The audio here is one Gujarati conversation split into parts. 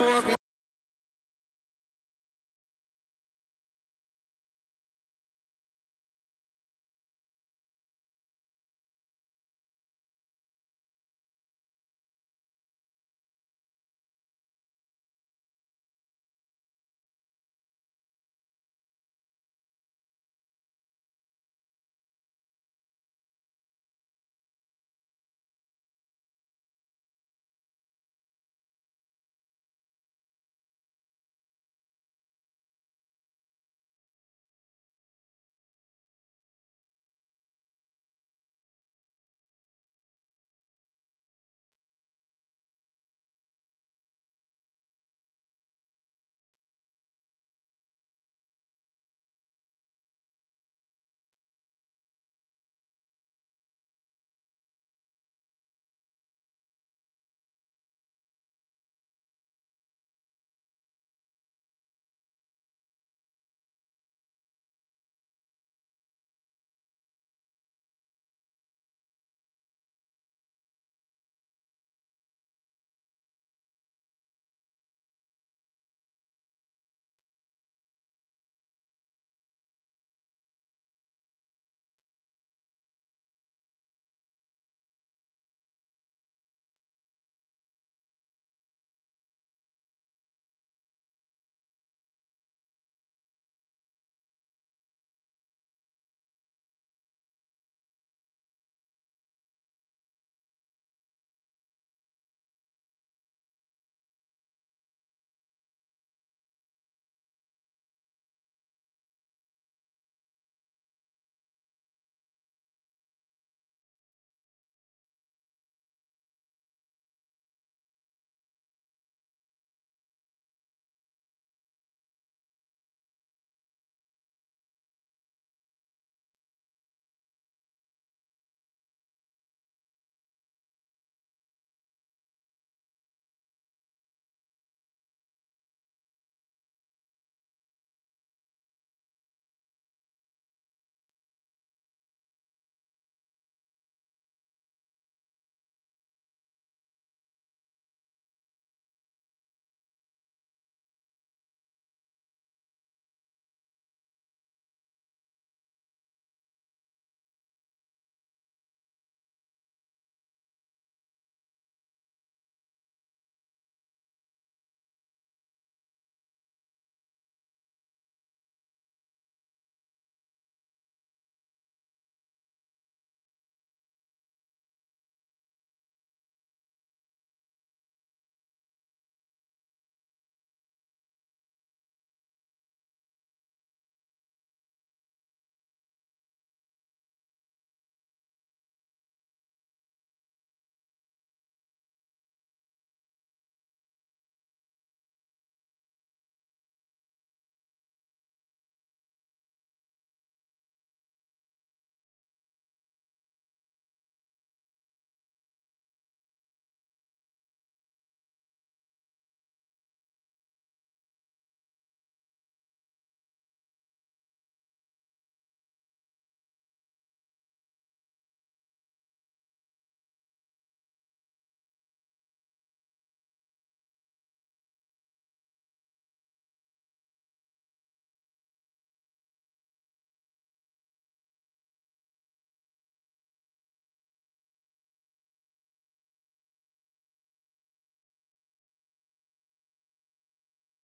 સો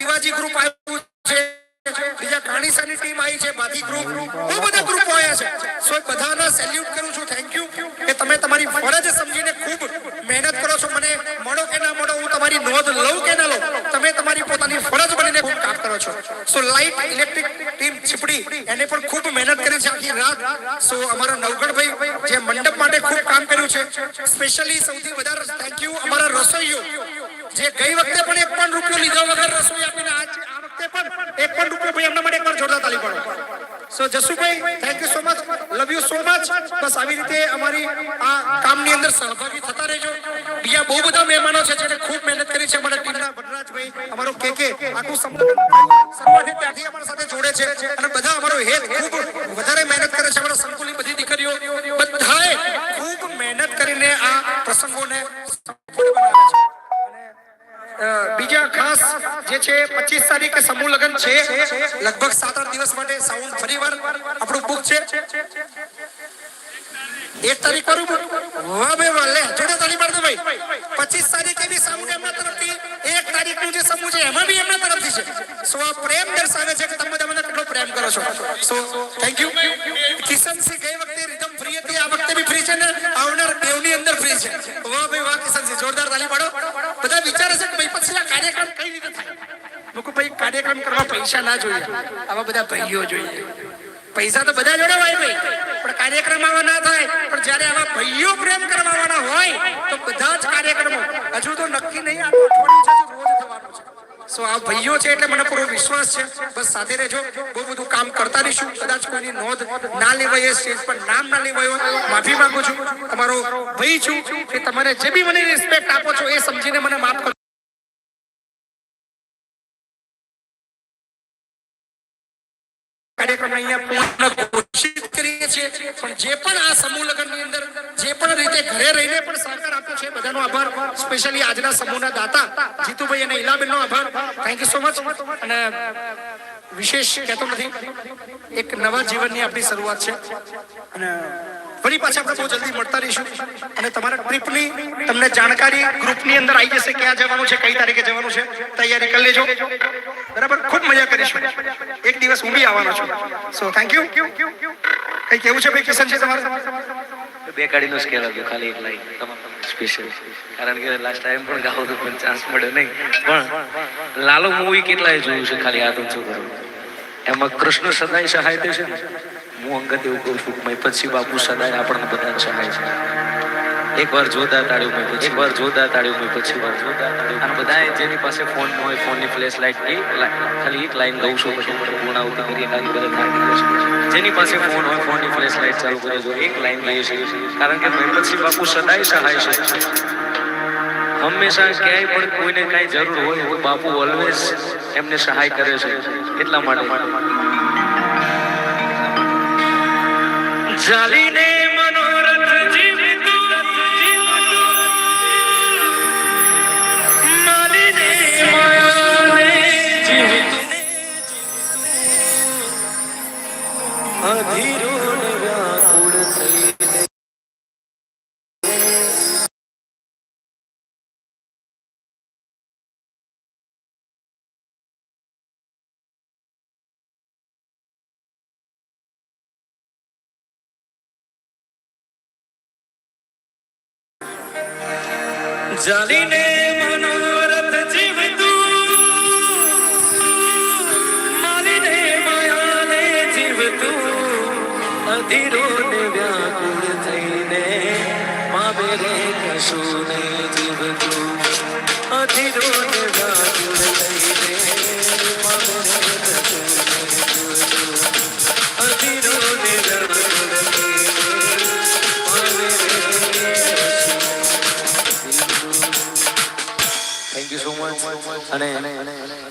શિવાજી ગ્રુપ આવ્યું છે. બીજા કાણીસાની ટીમ આવી છે બાધી ગ્રુપ બહુ બધા ગ્રુપ આવ્યા છે. સો બધાના સેલ્યુટ કરું છું. થેન્ક યુ કે તમે તમારી ફરજ સમજીને ખૂબ મહેનત કરો છો. મને મળો કે ના મળો, હું તમારી નોંધ લઉં કે ના લઉં, તમે તમારી પોતાની ફરજ બનીને ખૂબ કામ કરો છો. સો લાઇટ ઇલેક્ટ્રિક ટીમ છીપડી એને પણ ખૂબ મહેનત કરી છે આખી રાત. સો અમારા નવગણભાઈ જે મંડપ માટે ખૂબ કામ કર્યું છે. સ્પેશિયલી સૌથી વધારે થેન્ક યુ અમારા રસોઈયો જે ગઈ વખતે પણ પણ રૂપિયો લીધા વગર રસોઈ આપીને આ વખતે પણ એક પણ રૂપિયો ભાઈ એમના માટે એકવાર જોરદાર તાલી પાડો. So Jasubhai thank you so much love you so much બસ આવી રીતે અમારી આ કામની અંદર સહભાગી થતા રહેજો. બીજા બહુ બધા મહેમાનો છે જેને ખૂબ મહેનત કરી છે. અમારા ટીમના વનરાજભાઈ અમારો કે આખું સંગઠન. શરૂઆતથી ત્યાંથી અમારા સાથે જોડે છે. અને બધા અમારો હેત ખૂબ તારીખે સમૂહ લગ્ન છે? લગભગ સાત આઠ દિવસ માટે સાઉન્ડ ફરીવાર આપણું બુક છે. એક તારીખ book? વાહ ભાઈ વાહ. જોડે તાળી પાડ ભાઈ. પચીસ તારીખે બી સાઉન્ડ એમના તરફથી. એક તારીખનું જે સમૂહ છે, એમાં બી એમના તરફથી છે. સો આ પ્રેમ દર્શાવે છે કે તમે મને કેટલો પ્રેમ કરો છો. સો થેન્ક યુ કિશનસિંહ ગઈ વખતે રીધમ ફ્રી હતી, આ વખતે બી ફ્રી છે ને? આવનાર દેવની અંદર ફ્રી છે. વાહ ભાઈ વાહ, કિશનસિંહ. જોરદાર તાળી પાડો બધા વિચારે છે કે ભાઈ પછી આ કાર્યક્રમ કઈ રીતે થાય લોકો ભાઈ કરવા પૈસા ના જોઈએ. આમાં બધા ભાઈઓ જોઈએ. પૈસા તો બધા જોડે હોય ભાઈ. પણ કાર્યક્રમ આવા ના થાય. પણ જ્યારે આવા ભાઈઓ પ્રેમ કરવાવાળા હોય, તો બધા જ કાર્યક્રમો. હજુ તો નક્કી નહીં, આ અઠવાડિયું છે રોજ થવાનું છે. સો આ ભાઈઓ છે એટલે મને પૂરો વિશ્વાસ છે. બસ સાથે રહેજો. બહુ બધું કામ કરતા રહીશું. કદાચ કોઈની નોંધ ના લેવાય સ્ટેજ પર નામ ના લેવાય માફી માંગુ છું. તમારો ભાઈ છું કે તમારે જે બી મને રિસ્પેક્ટ આપો છો એ સમજીને મને માફ કરો કાર્યક્રમ અહીંયા પૂર્ણ ઘોષિત કરીએ છીએ. પણ જે પણ આ સમૂહ લગ્નની અંદર જે પણ રીતે ઘરે રહીને પણ સહકાર આપ્યો છે, બધાનો આભાર. સ્પેશિયલી આજના સમૂહના દાતા જીતુભાઈ અને ઈલાબેનનો આભાર. થેન્ક યુ સો મચ અને વિશેષ કહેતો નથી, એક નવા જીવનની આપણી શરૂઆત છે. અને ફરી પાછા આપણે બહુ જલ્દી મળતા રહીશું. અને તમારા ટ્રીપની તમને જાણકારી ગ્રુપની અંદર આવી જશે ક્યાં જવાનું છે, કઈ તારીખે જવાનું છે, તૈયારી કરી લેજો. બરાબર? ખૂબ મજા કરીશું. એક દિવસ હું બી આવવાનો છું. સો થેન્ક યુ કઈ કેવું છે ભાઈ કિશન છે તમારે? બે કાઢીનો સ્કેલ આપ્યો ખાલી એક લાઈન. સ્પેશિયલ કારણ કે લાસ્ટ ટાઈમ પણ ગાવ તો પણ ચાન્સ મળ્યો નહીં. પણ લાલો મૂવી કેટલાય જોયું છે, ખાલી આ તો એમાં કૃષ્ણ સદાય સહાય થશે હું અંગત એવું કહું છું મહિપતસિંહ બાપુ સદાય આપણને બધાને સહાય છે. એક વાર જોતા તાળ્યું મેં પછી એક વાર જોતા તાળ્યું મેં પછી વાર જોતા અને બધાએ જેની પાસે ફોન હોય ફોનની ફ્લેશ લાઇટ એ ખાલી એક લાઈન ગાઉં છું પછી પૂર્ણાવતી કરી કારી કરે જેની પાસે ફોન હોય ફોનની ફ્લેશ લાઇટ ચાલુ કરે જો એક લાઈન લઈએ છીએ. કારણ કે મહિપતસિંહ બાપુ સદાય સહાય છે. હંમેશા ક્યાંય પણ કોઈને કાંઈ જરૂર હોય તો બાપુ ઓલવેઝ એમને સહાય કરે છે. એટલા માટે. জালিনের જાલીને મનોરથ જીવતું. મારીને માયાને જીવતું. અધીરો વ્યાકુળ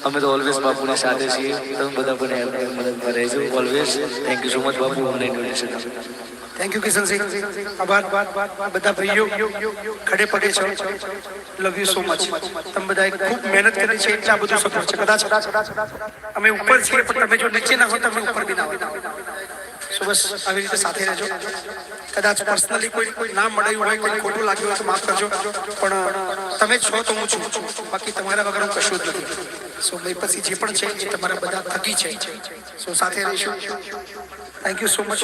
અમે તો ઓલવેઝ બાપુની સાથે છીએ. તમે બધા હેલ્પ મદદમાં રહેજો always thank you so much Bapu, મને ઇન્વિટેશન થેન્ક યુ કિશનસિંહ આભાર. બધા ભાઈઓ, ખડે પડે છો. લવ યુ સો મચ તમે બધા ખૂબ મહેનત કરી છે, એટલે આ બધું સફળ છે. કદાચ અમે ઉપર છીએ, પણ તમે જો નીચે ના હો તમે ઉપર બી ના હોય સો બસ, આવી રીતે સાથે રહેજો. કદાચ પર્સનલી કોઈ કોઈ ના મળ્યું હોય, કોઈ ખોટું લાગ્યું હોય, તો માફ કરજો. પણ તમે છો તો હું છું. બાકી તમારા વગર કશું જ નથી. સો ભાઈ પછી જે પણ છે, એ તમારા બધા થકી છે. સો સાથે રહીશું. Thank you so much